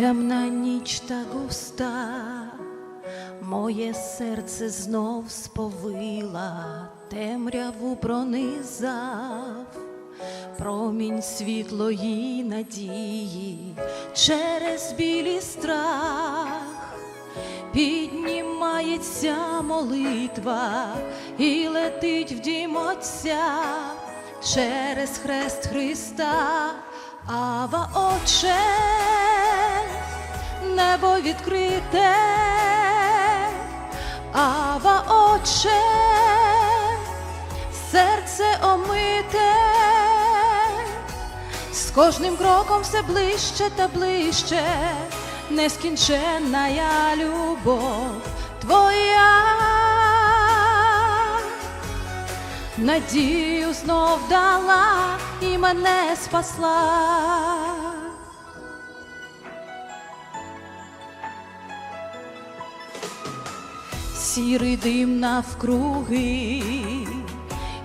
Темна ніч та густа, моє серце знов сповила, темряву пронизав, промінь світлої надії через білий страх. Піднімається молитва і летить в дім Отця через хрест Христа, Ава Отче, небо відкрите, Ава Отче, серце омите, з кожним кроком все ближче та ближче, нескінченна я любов твоя. Надію знов дала і мене спасла. Сірий дим навкруги,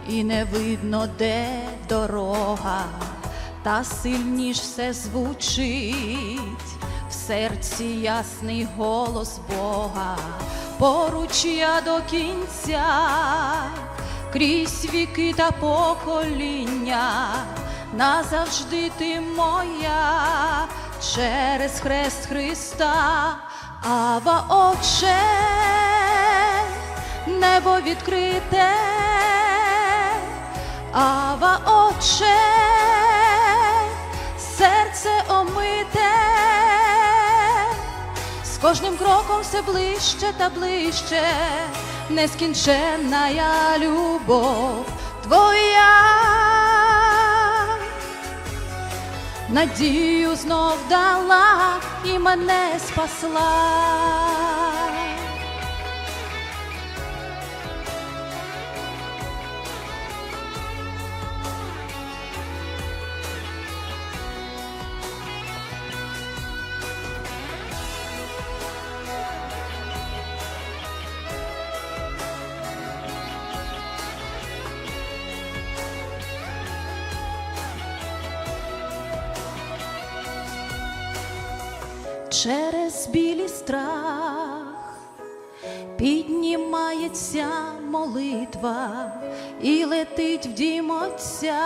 і не видно, де дорога, та сильніш все звучить, в серці ясний голос Бога, поруч я до кінця, крізь віки та покоління, назавжди ти моя, через хрест Христа, Ава Отче, небо відкрите, Ава Отче, серце омите, з кожним кроком все ближче та ближче, нескінченна любов твоя. Надію знов дала і мене спасла. Через білий страх піднімається молитва і летить в дім Отця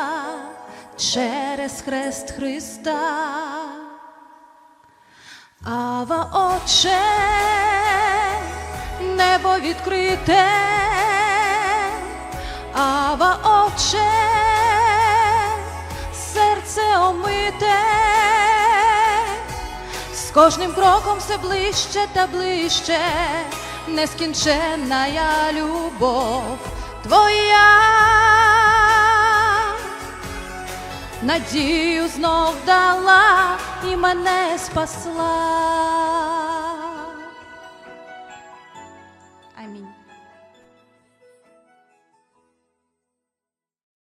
через хрест Христа. Ава Отче, небо відкрите, Ава Отче, серце омите, з кожним кроком все ближче та ближче, нескінченна я любов твоя. Надію знов дала і мене спасла. Амінь.